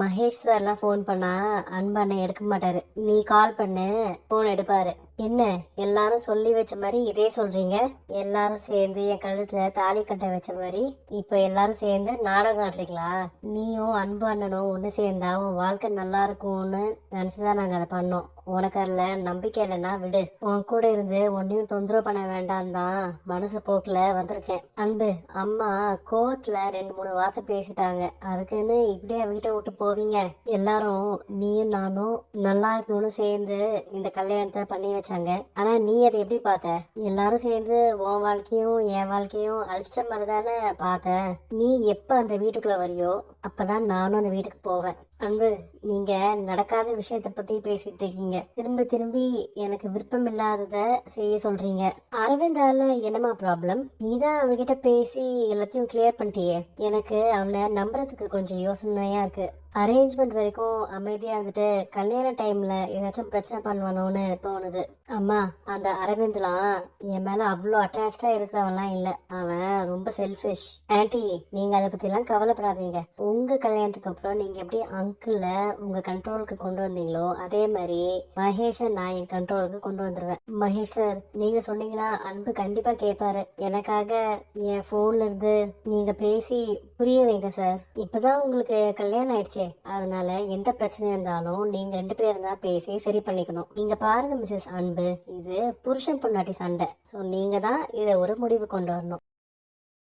மகேஷ் சார்லாம் ஃபோன் பண்ணால் அன்பண்ணன் எடுக்க மாட்டார். நீ கால் பண்ணு ஃபோன் எடுப்பார். என்ன? எல்லாரும் சொல்லி வச்ச மாதிரி இதே சொல்றீங்க. எல்லாரும் சேர்ந்து என் கழுத்துல தாலி கட்ட வச்ச மாதிரி இப்ப எல்லாரும் சேர்ந்து நாடகம் ஆடுறீங்களா? நீயும் அன்பு அண்ணனும் ஒன்று சேர்ந்தா உன் வாழ்க்கை நல்லா இருக்கும்னு நினைச்சுதான் நாங்க அதை பண்ணோம். உனக்கு அதுல நம்பிக்கை இல்லைன்னா விடு. உன் கூட இருந்து ஒன்னையும் தொந்தரவு பண்ண வேண்டாம் தான் மனசு போக்குல வந்திருக்கேன். அன்பு அம்மா கோவத்துல ரெண்டு மூணு வார்த்தை பேசிட்டாங்க. அதுக்குன்னு இப்படியே வீட்டை விட்டு போவீங்க. எல்லாரும் நீயும் நானும் நல்லா இருக்கணும்னு சேர்ந்து இந்த கல்யாணத்தை பண்ணி ஆரம்பிச்சாங்க ஆனா நீ அதை எப்படி பார்த்த? எல்லாரும் சேர்ந்து உன் வாழ்க்கையும் என் வாழ்க்கையும் அழிச்சிட்ட மாதிரி தானே பார்த்த. நீ எப்ப அந்த வீட்டுக்குள்ள வரியோ அப்பதான் நானும் அந்த வீட்டுக்கு போவேன். அன்பு நீங்க நடக்காத விஷயத்த பத்தி பேசிட்டு இருக்கீங்க. திரும்ப திரும்பி எனக்கு விருப்பம் இல்லாதத செய்ய சொல்றீங்க. அரவிந்தால என்னமா ப்ராப்ளம் நீதான் அவன்கிட்ட பேசி எல்லாத்தையும் கிளியர் பண்ணிட்டியே. எனக்கு அவனை நம்புறதுக்கு கொஞ்சம் யோசனையா இருக்கு. அரேஞ்ச்மெண்ட் வரைக்கும் அமைதியா இருந்துட்டு கல்யாண டைம்ல ஏதாச்சும் பிரச்சனை பண்ணுவானோன்னு தோணுது. அம்மா அந்த அரவிந்த்லாம் என் மேல அவ்வளோ அட்டாச்சா இருக்கிறவன்லாம் இல்ல. அவன் ரொம்ப செல்ஃபிஷ் ஆன்ட்டி நீங்க அதை பத்தி எல்லாம் கவலைப்படாதீங்க. உங்க உங்கள் கல்யாணத்துக்கு அப்புறம் நீங்கள் எப்படி அங்கிளை உங்கள் கண்ட்ரோலுக்கு கொண்டு வந்தீங்களோ அதே மாதிரி மகேஷை நான் என் கண்ட்ரோலுக்கு கொண்டு வந்துடுவேன் மகேஷ் சார் நீங்கள் சொன்னீங்கன்னா அன்பு கண்டிப்பாக கேட்பாரு. எனக்காக என் ஃபோன்ல இருந்து நீங்கள் பேசி புரிய வைங்க சார் இப்போதான் உங்களுக்கு கல்யாணம் ஆயிடுச்சே. அதனால எந்த பிரச்சனை இருந்தாலும் நீங்கள் ரெண்டு பேரும் தான் பேசி சரி பண்ணிக்கணும். நீங்கள் பாருங்க மிஸ்ஸஸ் அன்பு இது புருஷன் பொண்டாட்டி சண்டை. ஸோ நீங்கள் தான் இதை ஒரு முடிவு கொண்டு வரணும்.